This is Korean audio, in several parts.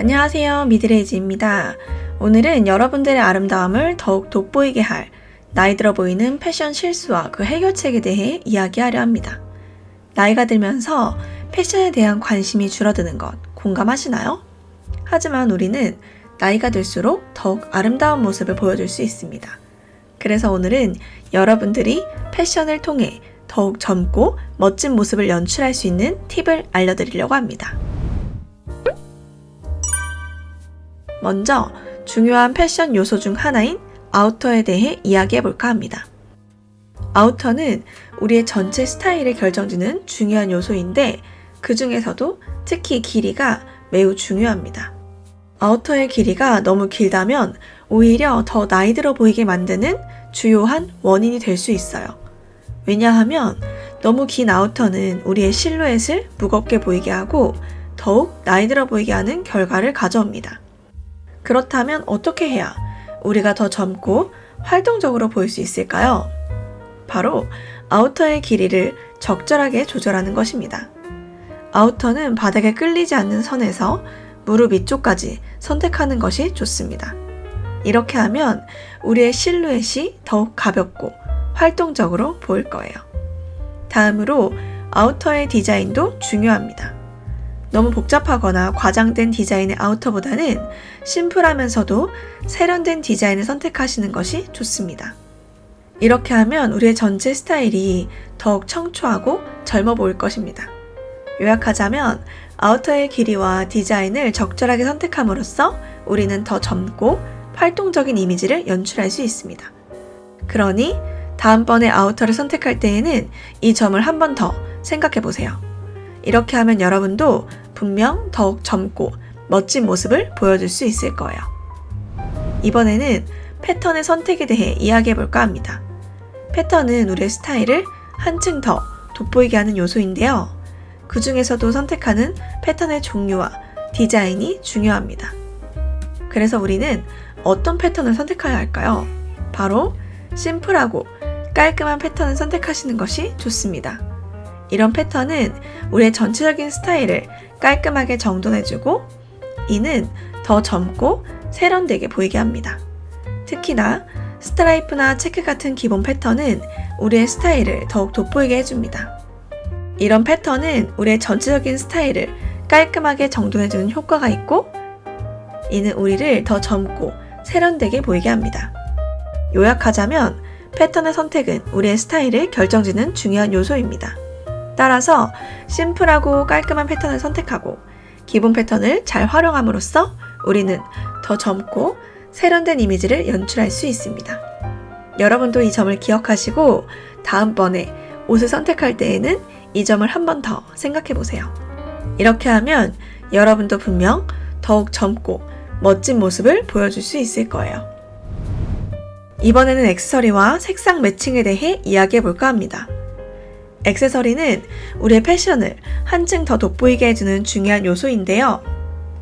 안녕하세요. 미드레이즈입니다. 오늘은 여러분들의 아름다움을 더욱 돋보이게 할 나이 들어 보이는 패션 실수와 그 해결책에 대해 이야기하려 합니다. 나이가 들면서 패션에 대한 관심이 줄어드는 것 공감하시나요? 하지만 우리는 나이가 들수록 더욱 아름다운 모습을 보여줄 수 있습니다. 그래서 오늘은 여러분들이 패션을 통해 더욱 젊고 멋진 모습을 연출할 수 있는 팁을 알려드리려고 합니다. 먼저 중요한 패션 요소 중 하나인 아우터에 대해 이야기해 볼까 합니다. 아우터는 우리의 전체 스타일을 결정짓는 중요한 요소인데 그 중에서도 특히 길이가 매우 중요합니다. 아우터의 길이가 너무 길다면 오히려 더 나이 들어 보이게 만드는 주요한 원인이 될 수 있어요. 왜냐하면 너무 긴 아우터는 우리의 실루엣을 무겁게 보이게 하고 더욱 나이 들어 보이게 하는 결과를 가져옵니다. 그렇다면 어떻게 해야 우리가 더 젊고 활동적으로 보일 수 있을까요? 바로 아우터의 길이를 적절하게 조절하는 것입니다. 아우터는 바닥에 끌리지 않는 선에서 무릎 위쪽까지 선택하는 것이 좋습니다. 이렇게 하면 우리의 실루엣이 더욱 가볍고 활동적으로 보일 거예요. 다음으로 아우터의 디자인도 중요합니다. 너무 복잡하거나 과장된 디자인의 아우터보다는 심플하면서도 세련된 디자인을 선택하시는 것이 좋습니다. 이렇게 하면 우리의 전체 스타일이 더욱 청초하고 젊어 보일 것입니다. 요약하자면 아우터의 길이와 디자인을 적절하게 선택함으로써 우리는 더 젊고 활동적인 이미지를 연출할 수 있습니다. 그러니 다음번에 아우터를 선택할 때에는 이 점을 한 번 더 생각해 보세요. 이렇게 하면 여러분도 분명 더욱 젊고 멋진 모습을 보여줄 수 있을 거예요. 이번에는 패턴의 선택에 대해 이야기해 볼까 합니다. 패턴은 우리의 스타일을 한층 더 돋보이게 하는 요소인데요. 그 중에서도 선택하는 패턴의 종류와 디자인이 중요합니다. 그래서 우리는 어떤 패턴을 선택해야 할까요? 바로 심플하고 깔끔한 패턴을 선택하시는 것이 좋습니다. 이런 패턴은 우리의 전체적인 스타일을 깔끔하게 정돈해주고 이는 더 젊고 세련되게 보이게 합니다. 특히나 스트라이프나 체크 같은 기본 패턴은 우리의 스타일을 더욱 돋보이게 해줍니다. 이런 패턴은 우리의 전체적인 스타일을 깔끔하게 정돈해주는 효과가 있고 이는 우리를 더 젊고 세련되게 보이게 합니다. 요약하자면 패턴의 선택은 우리의 스타일을 결정짓는 중요한 요소입니다. 따라서 심플하고 깔끔한 패턴을 선택하고 기본 패턴을 잘 활용함으로써 우리는 더 젊고 세련된 이미지를 연출할 수 있습니다. 여러분도 이 점을 기억하시고 다음번에 옷을 선택할 때에는 이 점을 한 번 더 생각해 보세요. 이렇게 하면 여러분도 분명 더욱 젊고 멋진 모습을 보여줄 수 있을 거예요. 이번에는 액세서리와 색상 매칭에 대해 이야기해 볼까 합니다. 액세서리는 우리의 패션을 한층 더 돋보이게 해주는 중요한 요소인데요.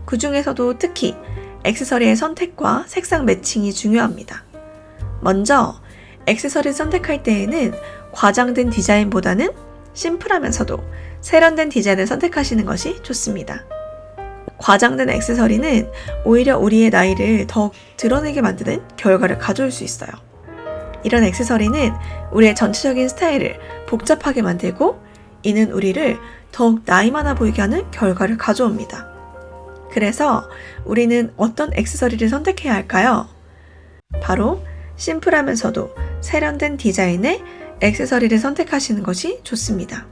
그 중에서도 특히 액세서리의 선택과 색상 매칭이 중요합니다. 먼저 액세서리 선택할 때에는 과장된 디자인보다는 심플하면서도 세련된 디자인을 선택하시는 것이 좋습니다. 과장된 액세서리는 오히려 우리의 나이를 더 드러내게 만드는 결과를 가져올 수 있어요. 이런 액세서리는 우리의 전체적인 스타일을 복잡하게 만들고 이는 우리를 더욱 나이 많아 보이게 하는 결과를 가져옵니다. 그래서 우리는 어떤 액세서리를 선택해야 할까요? 바로 심플하면서도 세련된 디자인의 액세서리를 선택하시는 것이 좋습니다.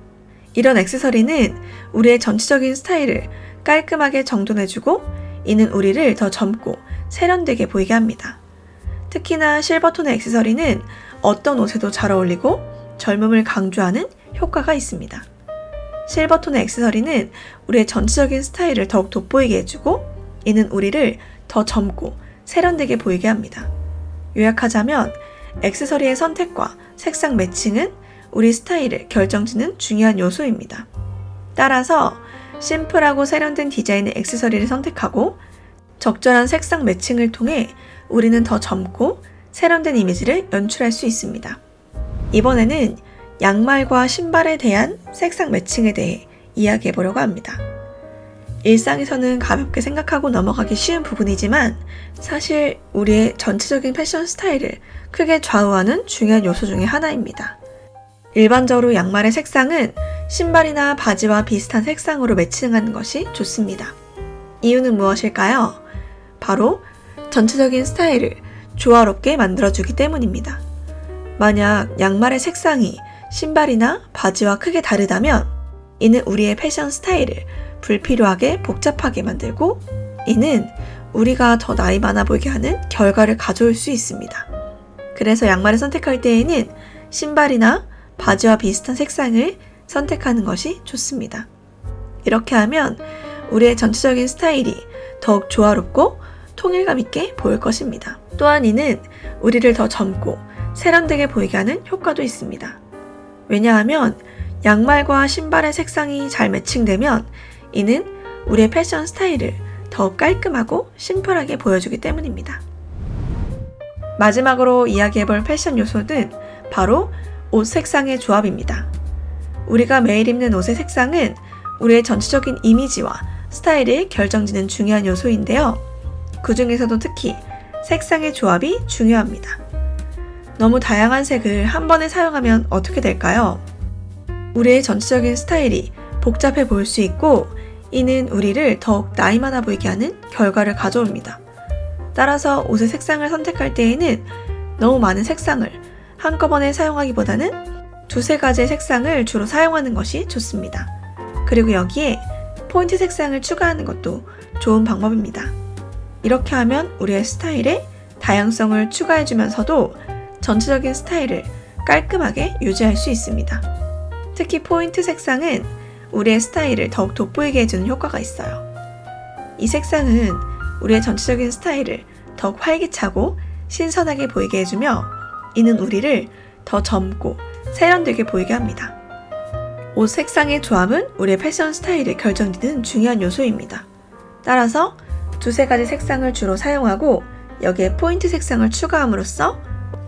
이런 액세서리는 우리의 전체적인 스타일을 깔끔하게 정돈해주고 이는 우리를 더 젊고 세련되게 보이게 합니다. 특히나 실버톤의 액세서리는 어떤 옷에도 잘 어울리고 젊음을 강조하는 효과가 있습니다. 실버톤의 액세서리는 우리의 전체적인 스타일을 더욱 돋보이게 해주고 이는 우리를 더 젊고 세련되게 보이게 합니다. 요약하자면 액세서리의 선택과 색상 매칭은 우리 스타일을 결정짓는 중요한 요소입니다. 따라서 심플하고 세련된 디자인의 액세서리를 선택하고 적절한 색상 매칭을 통해 우리는 더 젊고 세련된 이미지를 연출할 수 있습니다. 이번에는 양말과 신발에 대한 색상 매칭에 대해 이야기해 보려고 합니다. 일상에서는 가볍게 생각하고 넘어가기 쉬운 부분이지만 사실 우리의 전체적인 패션 스타일을 크게 좌우하는 중요한 요소 중의 하나입니다. 일반적으로 양말의 색상은 신발이나 바지와 비슷한 색상으로 매칭하는 것이 좋습니다. 이유는 무엇일까요? 바로 전체적인 스타일을 조화롭게 만들어주기 때문입니다. 만약 양말의 색상이 신발이나 바지와 크게 다르다면 이는 우리의 패션 스타일을 불필요하게 복잡하게 만들고 이는 우리가 더 나이 많아 보이게 하는 결과를 가져올 수 있습니다. 그래서 양말을 선택할 때에는 신발이나 바지와 비슷한 색상을 선택하는 것이 좋습니다. 이렇게 하면 우리의 전체적인 스타일이 더욱 조화롭고 통일감 있게 보일 것입니다. 또한 이는 우리를 더 젊고 세련되게 보이게 하는 효과도 있습니다. 왜냐하면 양말과 신발의 색상이 잘 매칭되면 이는 우리의 패션 스타일을 더욱 깔끔하고 심플하게 보여주기 때문입니다. 마지막으로 이야기해볼 패션 요소는 바로 옷 색상의 조합입니다. 우리가 매일 입는 옷의 색상은 우리의 전체적인 이미지와 스타일을 결정짓는 중요한 요소인데요. 그 중에서도 특히 색상의 조합이 중요합니다. 너무 다양한 색을 한 번에 사용하면 어떻게 될까요? 우리의 전체적인 스타일이 복잡해 보일 수 있고 이는 우리를 더욱 나이 많아 보이게 하는 결과를 가져옵니다. 따라서 옷의 색상을 선택할 때에는 너무 많은 색상을 한꺼번에 사용하기보다는 두세 가지의 색상을 주로 사용하는 것이 좋습니다. 그리고 여기에 포인트 색상을 추가하는 것도 좋은 방법입니다. 이렇게 하면 우리의 스타일에 다양성을 추가해주면서도 전체적인 스타일을 깔끔하게 유지할 수 있습니다. 특히 포인트 색상은 우리의 스타일을 더욱 돋보이게 해주는 효과가 있어요. 이 색상은 우리의 전체적인 스타일을 더욱 활기차고 신선하게 보이게 해주며 이는 우리를 더 젊고 세련되게 보이게 합니다. 옷 색상의 조합은 우리의 패션 스타일을 결정짓는 중요한 요소입니다. 따라서 두세 가지 색상을 주로 사용하고 여기에 포인트 색상을 추가함으로써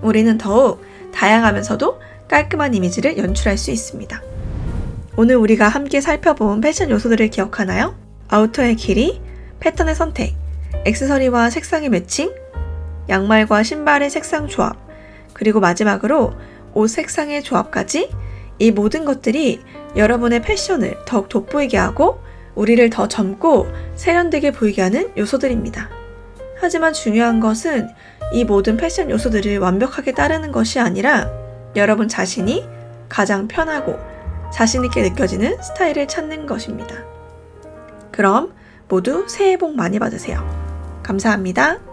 우리는 더욱 다양하면서도 깔끔한 이미지를 연출할 수 있습니다. 오늘 우리가 함께 살펴본 패션 요소들을 기억하나요? 아우터의 길이, 패턴의 선택, 액세서리와 색상의 매칭, 양말과 신발의 색상 조합, 그리고 마지막으로 옷 색상의 조합까지 이 모든 것들이 여러분의 패션을 더욱 돋보이게 하고 우리를 더 젊고 세련되게 보이게 하는 요소들입니다. 하지만 중요한 것은 이 모든 패션 요소들을 완벽하게 따르는 것이 아니라 여러분 자신이 가장 편하고 자신있게 느껴지는 스타일을 찾는 것입니다. 그럼 모두 새해 복 많이 받으세요. 감사합니다.